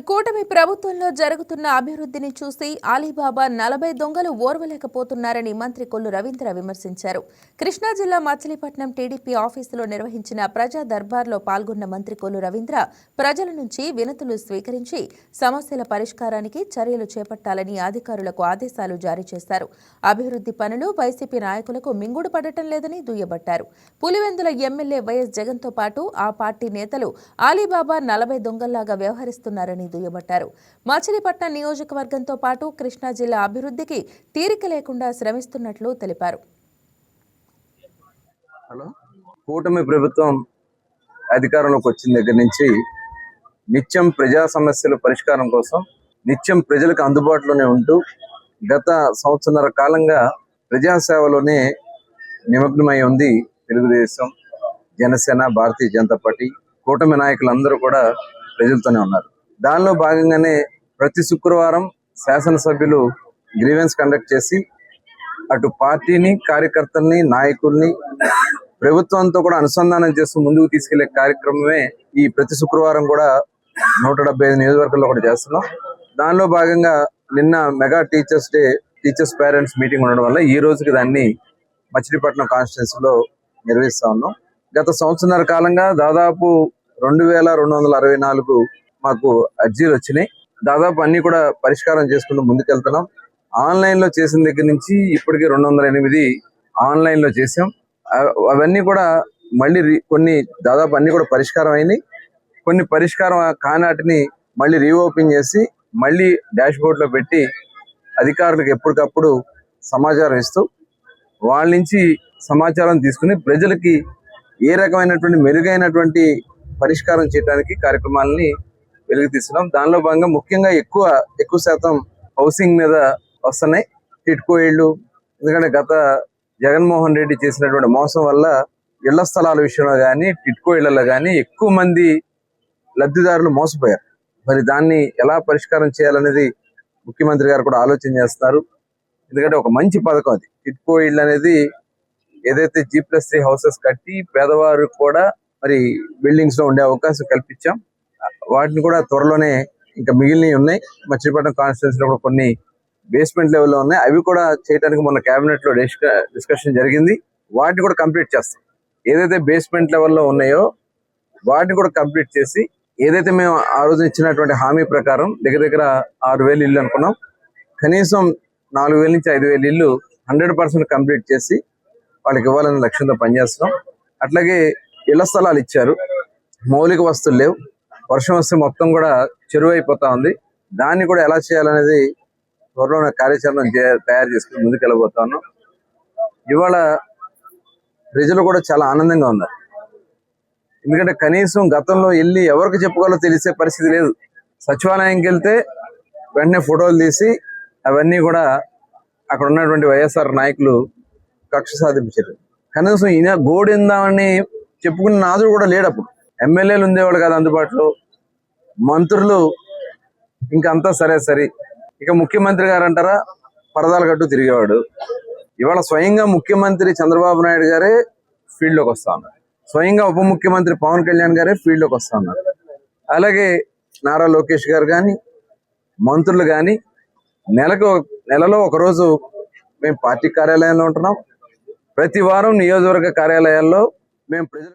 కూటమి ప్రభుత్వంలో జరుగుతున్న అభివృద్ధిని చూసి అలీబాబా నలభై దొంగలు ఓర్వలేకపోతున్నారని మంత్రి కొల్లు రవీంద్ర విమర్శించారు. కృష్ణా జిల్లా మచిలీపట్నం టీడీపీ ఆఫీసులో నిర్వహించిన ప్రజా దర్బార్లో పాల్గొన్న మంత్రి కొల్లు రవీంద్ర ప్రజల నుంచి వినతులు స్వీకరించి సమస్యల పరిష్కారానికి చర్యలు చేపట్టాలని అధికారులకు ఆదేశాలు జారీ చేశారు. అభివృద్ధి పనులు వైసీపీ నాయకులకు మింగుడు పడటం లేదని దుయ్యబట్టారు. పులివెందుల ఎమ్మెల్యే వైఎస్ జగన్తో పాటు ఆ పార్టీ నేతలు అలీబాబా నలభై దొంగల్లాగా వ్యవహరిస్తున్నారని దుయ్యబట్టారు మచిలీపట్నం నియోజకవర్గంతో పాటు కృష్ణా జిల్లా అభివృద్ధికి తీరిక లేకుండా శ్రమిస్తున్నట్లు తెలిపారు. హలో? కూటమి ప్రభుత్వం అధికారంలోకి వచ్చిన దగ్గర నుంచి నిత్యం ప్రజా సమస్యల పరిష్కారం కోసం నిత్యం ప్రజలకు అందుబాటులోనే ఉంటూ గత సంవత్సరాల కాలంగా ప్రజాసేవలోనే నిమగ్నమై ఉంది తెలుగుదేశం జనసేన భారతీయ జనతా పార్టీ కూటమి నాయకులందరూ కూడా ప్రజలతోనే ఉన్నారు. దానిలో భాగంగానే ప్రతి శుక్రవారం శాసనసభ్యులు గ్రీవెన్స్ కండక్ట్ చేసి అటు పార్టీని కార్యకర్తల్ని నాయకుల్ని ప్రభుత్వంతో కూడా అనుసంధానం చేస్తూ ముందుకు తీసుకెళ్ళే కార్యక్రమమే ఈ ప్రతి శుక్రవారం కూడా నూట డెబ్బై ఐదు నియోజకవర్గాల్లో కూడా చేస్తున్నాం. దానిలో భాగంగా నిన్న mega teachers day teachers parents meeting ఉండడం వల్ల ఈ రోజుకి దాన్ని మచిలీపట్నం కాన్స్టిట్యున్సీలో నిర్వహిస్తా ఉన్నాం. గత సంవత్సరాల కాలంగా దాదాపు రెండు వేల రెండు వందల అరవై నాలుగు మాకు అర్జీలు వచ్చినాయి. దాదాపు అన్ని కూడా పరిష్కారం చేసుకుంటూ ముందుకెళ్తున్నాం. ఆన్లైన్లో చేసిన దగ్గర నుంచి ఇప్పటికి రెండు వందల ఎనిమిది ఆన్లైన్లో చేసాం అవన్నీ కూడా మళ్ళీ రీ- కొన్ని దాదాపు అన్ని కూడా పరిష్కారం అయినాయి. కొన్ని పరిష్కారం కానాటిని మళ్ళీ రీఓపెన్ చేసి మళ్ళీ డాష్ బోర్డ్లో పెట్టి అధికారులకు ఎప్పటికప్పుడు సమాచారం ఇస్తూ వాళ్ళ నుంచి సమాచారం తీసుకుని ప్రజలకి ఏ రకమైనటువంటి మెరుగైనటువంటి పరిష్కారం చేయడానికి కార్యక్రమాలని వెలుగు తీస్తున్నాం దానిలో భాగంగా ముఖ్యంగా ఎక్కువ ఎక్కువ శాతం హౌసింగ్ మీద వస్తున్నాయి. టిట్కో ఇళ్ళు ఎందుకంటే గత జగన్మోహన్ రెడ్డి చేసినటువంటి మోసం వల్ల ఇళ్ళ స్థలాల విషయంలో కానీ టిట్కో ఇళ్ళలో కానీ ఎక్కువ మంది లబ్ధిదారులు మోసపోయారు. మరి దాన్ని ఎలా పరిష్కారం చేయాలనేది ముఖ్యమంత్రి గారు కూడా ఆలోచన చేస్తున్నారు. ఎందుకంటే ఒక మంచి పథకం అది. టిట్కో ఇళ్ళు అనేది ఏదైతే జీ ప్లస్ త్రీ హౌసెస్ కట్టి పేదవారు కూడా మరి బిల్డింగ్స్లో ఉండే అవకాశం కల్పించాం. వాటిని కూడా త్వరలోనే ఇంకా మిగిలినవి ఉన్నాయి. మచిలీపట్నం కాన్స్టిట్యున్సీలో కూడా కొన్ని బేస్మెంట్ లెవెల్లో ఉన్నాయి. అవి కూడా చేయడానికి మొన్న కేబినెట్లో డిస్కషన్ జరిగింది. వాటిని కూడా కంప్లీట్ చేస్తాం. ఏదైతే బేస్మెంట్ లెవెల్లో ఉన్నాయో వాటిని కూడా కంప్లీట్ చేసి ఏదైతే మేము ఆ రోజు ఇచ్చినటువంటి హామీ ప్రకారం దగ్గర దగ్గర ఆరు వేలు ఇల్లు అనుకున్నాం. కనీసం నాలుగు వేల నుంచి ఐదు వేలు ఇల్లు హండ్రెడ్ పర్సెంట్ కంప్లీట్ చేసి వాళ్ళకి ఇవ్వాలనే లక్ష్యంతో పనిచేస్తున్నాం. అట్లాగే ఇళ్ళ స్థలాలు ఇచ్చారు. మౌలిక వస్తువులు లేవు. వర్షం వస్తే మొత్తం కూడా చెరువు అయిపోతా ఉంది. దాన్ని కూడా ఎలా చేయాలనేది త్వరలో కార్యాచరణ తయారు చేసుకుని ముందుకెళ్ళబోతా ఉన్నాం. ఇవాళ ప్రజలు కూడా చాలా ఆనందంగా ఉన్నారు. ఎందుకంటే కనీసం గతంలో వెళ్ళి ఎవరికి చెప్పుకోవాలో తెలిసే పరిస్థితి లేదు. సచివాలయంకి వెళ్తే వెంటనే ఫోటోలు తీసి అవన్నీ కూడా అక్కడ ఉన్నటువంటి వైఎస్ఆర్ నాయకులు కక్ష సాధించారు. కనీసం ఈయన గోడిందామని చెప్పుకున్న నాదుడు కూడా లేడప్పుడు ఎమ్మెల్యేలు ఉండేవాళ్ళు కదా అందుబాటులో. మంత్రులు ఇంకా అంతా సరే సరే. ఇక ముఖ్యమంత్రి గారు అంటారా పరదాల కట్టు తిరిగేవాడు. ఇవాళ స్వయంగా ముఖ్యమంత్రి చంద్రబాబు నాయుడు గారే ఫీల్డ్లోకి వస్తా ఉన్నారు. స్వయంగా ఉప ముఖ్యమంత్రి పవన్ కళ్యాణ్ గారే ఫీల్డ్లోకి వస్తా ఉన్నారు. అలాగే నారా లోకేష్ గారు కానీ మంత్రులు కానీ నెలకు నెలలో ఒక రోజు మేము పార్టీ కార్యాలయంలో ఉంటున్నాం. ప్రతి వారం నియోజకవర్గ కార్యాలయాల్లో మేము ప్రజలు